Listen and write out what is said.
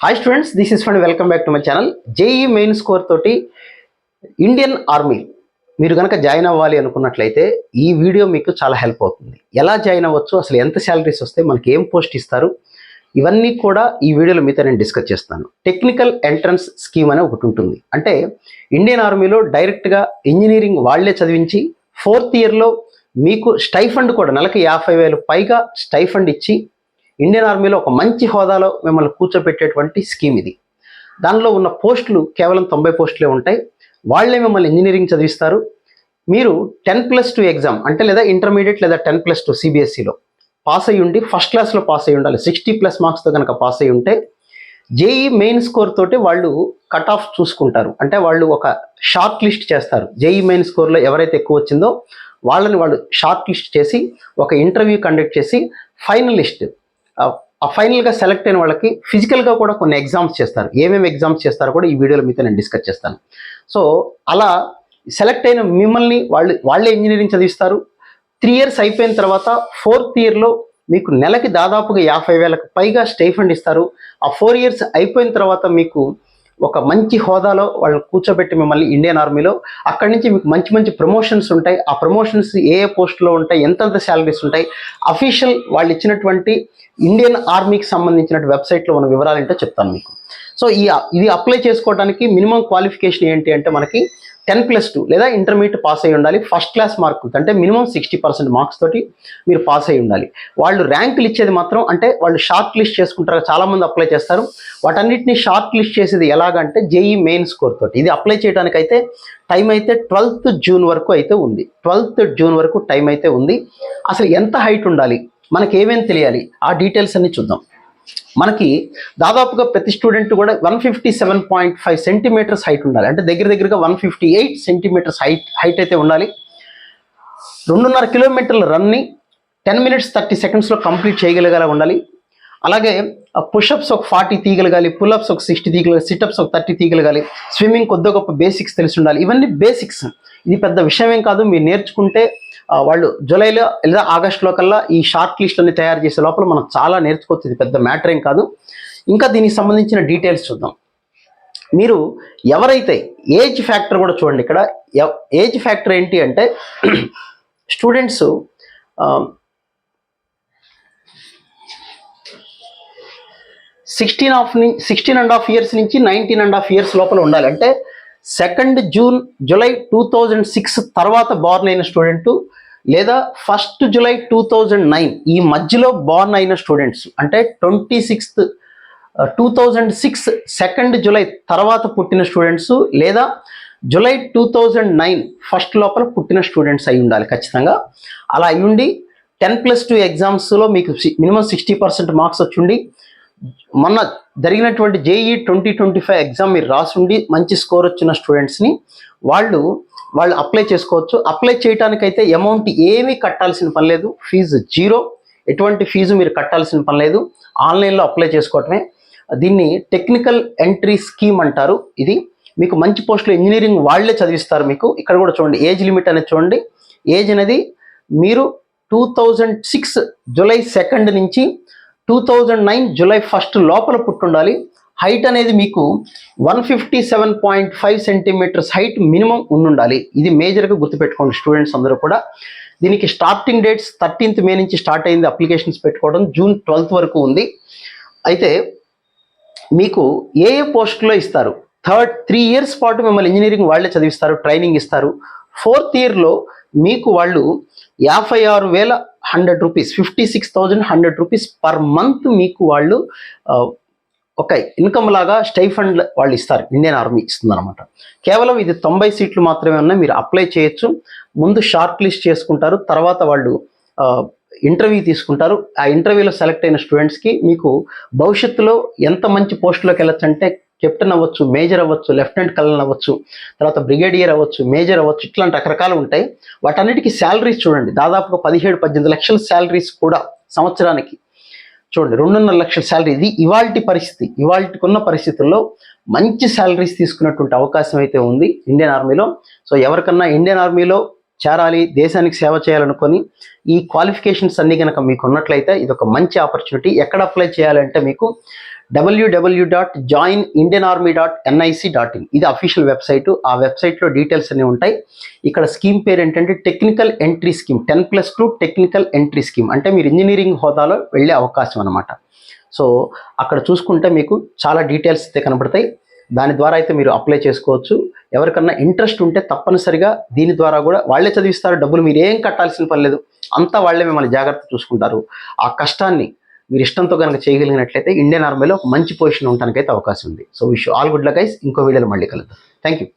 Hi students this is fund welcome back to my channel JEE main score తోటి Indian army మీరు కనుక join అవ్వాలి అనుకున్నట్లయితే ఈ వీడియో మీకు చాలా హెల్ప్ అవుతుంది. ఎలా జాయిన్ అవ్వచ్చు? అసలు ఎంత శాలరీస్ వస్తే మనకి ఏం పోస్ట్ ఇస్తారు? ఇవన్నీ కూడా ఈ వీడియోలో మీతో నేను డిస్కస్ చేస్తాను. టెక్నికల్ ఎంట్రన్స్ స్కీమ్ అనే ఒకటి ఉంటుంది. అంటే ఇండియన్ ఆర్మీలో డైరెక్ట్గా ఇంజనీరింగ్ వాళ్ళే చదివించి ఫోర్త్ ఇయర్లో మీకు స్టైఫండ్ కూడా నెలకు యాభై వేలు పైగా స్టైఫండ్ ఇచ్చి ఇండియన్ ఆర్మీలో ఒక మంచి హోదాలో మిమ్మల్ని కూర్చోపెట్టేటువంటి స్కీమ్ ఇది. దానిలో ఉన్న పోస్టులు కేవలం తొంభై పోస్టులే ఉంటాయి. వాళ్ళే మిమ్మల్ని ఇంజనీరింగ్ చదివిస్తారు. మీరు టెన్ ప్లస్ టూ ఎగ్జామ్ అంటే లేదా ఇంటర్మీడియట్ లేదా టెన్ ప్లస్ టూ సిబిఎస్ఈలో పాస్ అయ్యి ఉండి ఫస్ట్ క్లాస్లో పాస్ అయ్యి ఉండాలి. సిక్స్టీ ప్లస్ మార్క్స్తో కనుక పాస్ అయ్యి ఉంటే జేఈ మెయిన్ స్కోర్ తోటి వాళ్ళు కట్ ఆఫ్ చూసుకుంటారు. అంటే వాళ్ళు ఒక షార్ట్ లిస్ట్ చేస్తారు. జేఈ మెయిన్ స్కోర్లో ఎవరైతే ఎక్కువ వచ్చిందో వాళ్ళని వాళ్ళు షార్ట్ లిస్ట్ చేసి ఒక ఇంటర్వ్యూ కండక్ట్ చేసి ఫైనలిస్ట్ ఆ ఫైనల్గా సెలెక్ట్ అయిన వాళ్ళకి ఫిజికల్గా కూడా కొన్ని ఎగ్జామ్స్ చేస్తారు. ఏమేమి ఎగ్జామ్స్ చేస్తారో కూడా ఈ వీడియోలో మీతో నేను డిస్కస్ చేస్తాను. సో అలా సెలెక్ట్ అయిన మిమ్మల్ని వాళ్ళు వాళ్ళే ఇంజనీరింగ్ చదివిస్తారు. త్రీ ఇయర్స్ అయిపోయిన తర్వాత ఫోర్త్ ఇయర్లో మీకు నెలకి దాదాపుగా యాభై వేలకు పైగా స్టైఫండ్ ఇస్తారు. ఆ ఫోర్ ఇయర్స్ అయిపోయిన తర్వాత మీకు ఒక మంచి హోదాలో వాళ్ళని కూర్చోబెట్టి మిమ్మల్ని ఇండియన్ ఆర్మీలో అక్కడి నుంచి మీకు మంచి మంచి ప్రమోషన్స్ ఉంటాయి. ఆ ప్రమోషన్స్ ఏ ఏ పోస్ట్లో ఉంటాయి ఎంతెంత శాలరీస్ ఉంటాయి అఫీషియల్ వాళ్ళు ఇచ్చినటువంటి ఇండియన్ ఆర్మీకి సంబంధించిన వెబ్సైట్లో ఉన్న వివరాలు ఏంటో చెప్తాను మీకు. సో ఈ ఇది అప్లై చేసుకోవడానికి మినిమం క్వాలిఫికేషన్ ఏంటి అంటే మనకి టెన్ ప్లస్ టూ లేదా ఇంటర్మీడియట్ పాస్ అయి ఉండాలి. ఫస్ట్ క్లాస్ మార్కులు అంటే మినిమం సిక్స్టీ పర్సెంట్ మార్క్స్ తోటి మీరు పాస్ అయి ఉండాలి. వాళ్ళు ర్యాంకులు ఇచ్చేది మాత్రం అంటే వాళ్ళు షార్ట్ లిస్ట్ చేసుకుంటారు. చాలామంది అప్లై చేస్తారు. వాటన్నిటిని షార్ట్ లిస్ట్ చేసేది ఎలాగంటే జేఈ మెయిన్ స్కోర్ తోటి. ఇది అప్లై చేయడానికి అయితే టైం అయితే ట్వెల్త్ జూన్ వరకు అయితే ఉంది. ట్వెల్త్ జూన్ వరకు టైం అయితే ఉంది. అసలు ఎంత హైట్ ఉండాలి? మనకి ఏమేమి తెలియాలి? ఆ డీటెయిల్స్ అన్ని చూద్దాం. మనకి దాదాపుగా ప్రతి స్టూడెంట్ కూడా one fifty seven point five centimeters height ఉండాలి. అంటే దగ్గర దగ్గరగా one fifty eight centimeters height height అయితే ఉండాలి. రెండున్నర కిలోమీటర్ల రన్ని టెన్ మినిట్స్ థర్టీ సెకండ్స్లో కంప్లీట్ చేయగలిగేలా ఉండాలి. అలాగే పుషప్స్ ఒక ఫార్టీ తీయగలగాలి పుల్అప్స్ ఒక సిక్స్టీ తీయగలగాలి సిటప్స్ ఒక థర్టీ తీయగలగాలి. స్విమ్మింగ్ కొద్ది గొప్ప బేసిక్స్ తెలిసి ఉండాలి. ఇవన్నీ బేసిక్స్ ఇది పెద్ద విషయం ఏం కాదు. మీరు నేర్చుకుంటే వాళ్ళు జూలైలో లేదా ఆగస్టులో కల్లా ఈ షార్ట్ లిస్ట్లని తయారు చేసే లోపల మనం చాలా నేర్చుకోవచ్చు. ఇది పెద్ద మ్యాటర్ ఏం కాదు. ఇంకా దీనికి సంబంధించిన డీటెయిల్స్ చూద్దాం. మీరు ఎవరైతే ఏజ్ ఫ్యాక్టర్ కూడా చూడండి ఇక్కడ. ఎవ్- ఏజ్ ఫ్యాక్టర్ ఏంటి అంటే students sixteen of sixteen and half years నుంచి నైన్టీన్ అండ్ హాఫ్ ఇయర్స్ లోపల ఉండాలి. అంటే second June July two thousand six తర్వాత బార్న్ అయిన స్టూడెంట్ లేదా first July two thousand nine ఈ మధ్యలో బార్న్ అయిన స్టూడెంట్స్ అంటే twenty sixth two thousand six second July తర్వాత పుట్టిన స్టూడెంట్స్ లేదా July two thousand nine first లోపల పుట్టిన స్టూడెంట్స్ అయి ఉండాలి ఖచ్చితంగా. అలా అయ్యుండి టెన్ ప్లస్ టూ ఎగ్జామ్స్లో మీకు మినిమం సిక్స్టీ పర్సెంట్ మార్క్స్ వచ్చిండి. మొన్న జరిగినటువంటి JEE twenty twenty five exam మీరు రాసుండి మంచి స్కోర్ వచ్చిన స్టూడెంట్స్ని వాళ్ళు వాళ్ళు అప్లై చేసుకోవచ్చు. అప్లై చేయడానికైతే అమౌంట్ ఏమీ కట్టాల్సిన పని లేదు. ఫీజు జీరో ఎటువంటి ఫీజు మీరు కట్టాల్సిన పని లేదు. ఆన్లైన్లో అప్లై చేసుకోవటమే. దీన్ని టెక్నికల్ ఎంట్రీ స్కీమ్ అంటారు. ఇది మీకు మంచి పోస్టులు ఇంజనీరింగ్ వాళ్ళే చదివిస్తారు మీకు. ఇక్కడ కూడా చూడండి. ఏజ్ లిమిట్ అనేది చూడండి. ఏజ్ అనేది మీరు two thousand six July second నుంచి two thousand nine July first లోపల పుట్టుండాలి. హైట్ అనేది మీకు one fifty seven point five centimetres height minimum ఉండాలి ఇది మేజర్గా గుర్తుపెట్టుకోండి స్టూడెంట్స్ అందరూ కూడా. దీనికి స్టార్టింగ్ డేట్స్ థర్టీన్త్ మే నుంచి స్టార్ట్ అయింది అప్లికేషన్స్ పెట్టుకోవడం. జూన్ ట్వెల్త్ వరకు ఉంది. అయితే మీకు ఏ ఏ పోస్టులో ఇస్తారు? థర్డ్ త్రీ ఇయర్స్ పాటు మిమ్మల్ని ఇంజనీరింగ్ వాళ్ళే చదివిస్తారు ట్రైనింగ్ ఇస్తారు. ఫోర్త్ ఇయర్లో మీకు వాళ్ళు యాభై ఆరు వేల hundred rupees fifty six thousand hundred rupees per month మీకు వాళ్ళు ఒక ఇన్కమ్ లాగా స్టైఫండ్ వాళ్ళు ఇస్తారు. ఇండియన్ ఆర్మీ ఇస్తుంది అనమాట కేవలం ఇది తొంభై సీట్లు మాత్రమే ఉన్నాయి. మీరు అప్లై చేయొచ్చు. ముందు షార్ట్ లిస్ట్ చేసుకుంటారు. తర్వాత వాళ్ళు ఇంటర్వ్యూ తీసుకుంటారు. ఆ ఇంటర్వ్యూలో సెలెక్ట్ అయిన స్టూడెంట్స్కి మీకు భవిష్యత్తులో ఎంత మంచి పోస్టులోకి వెళ్ళొచ్చు అంటే కెప్టెన్ అవ్వచ్చు మేజర్ అవ్వచ్చు లెఫ్టినెంట్ కలనల్ అవ్వచ్చు తర్వాత బ్రిగేడియర్ అవ్వచ్చు మేజర్ అవ్వచ్చు ఇట్లాంటి రకరకాలు ఉంటాయి. వాటన్నిటికీ శాలరీస్ చూడండి. దాదాపుగా పదిహేడు పద్దెనిమిది లక్షల శాలరీస్ కూడా సంవత్సరానికి. చూడండి రెండున్నర లక్షల శాలరీ ఇది ఇవాల్టి పరిస్థితి. ఇవాల్టికి ఉన్న పరిస్థితుల్లో మంచి శాలరీస్ తీసుకున్నటువంటి అవకాశం అయితే ఉంది ఇండియన్ ఆర్మీలో సో ఎవరికన్నా ఇండియన్ ఆర్మీలో చేరాలి దేశానికి సేవ చేయాలనుకొని ఈ క్వాలిఫికేషన్స్ అన్నీ కనుక మీకు ఉన్నట్లయితే ఇది ఒక మంచి ఆపర్చునిటీ ఎక్కడ అప్లై చేయాలంటే మీకు WW dot join Indian army dot NIC dot in ఇది అఫీషియల్ వెబ్సైట్ ఆ వెబ్సైట్లో డీటెయిల్స్ అన్నీ ఉంటాయి. ఇక్కడ స్కీమ్ పేరు ఏంటంటే technical entry scheme ten plus two technical entry scheme అంటే మీరు ఇంజనీరింగ్ హోదాలో వెళ్ళే అవకాశం అనమాట సో అక్కడ చూసుకుంటే మీకు చాలా డీటెయిల్స్ అయితే కనబడతాయి. దాని ద్వారా అయితే మీరు అప్లై చేసుకోవచ్చు. ఎవరికన్నా ఇంట్రెస్ట్ ఉంటే తప్పనిసరిగా దీని ద్వారా కూడా వాళ్ళే చదివిస్తారు. డబ్బులు మీరు ఏం కట్టాల్సిన పని లేదు. అంతా వాళ్ళే మిమ్మల్ని జాగ్రత్త చూసుకుంటారు. ఆ కష్టాన్ని మీరు ఇష్టంతో కనుక చేయగలిగినట్లయితే ఇండియన్ ఆర్మీలో ఒక మంచి పొజిషన్ ఉండడానికి అయితే అవకాశం ఉంది. So wish all good luck guys. ఇంకో వీడియోలో మళ్ళీ కలుద్దాం. Thank you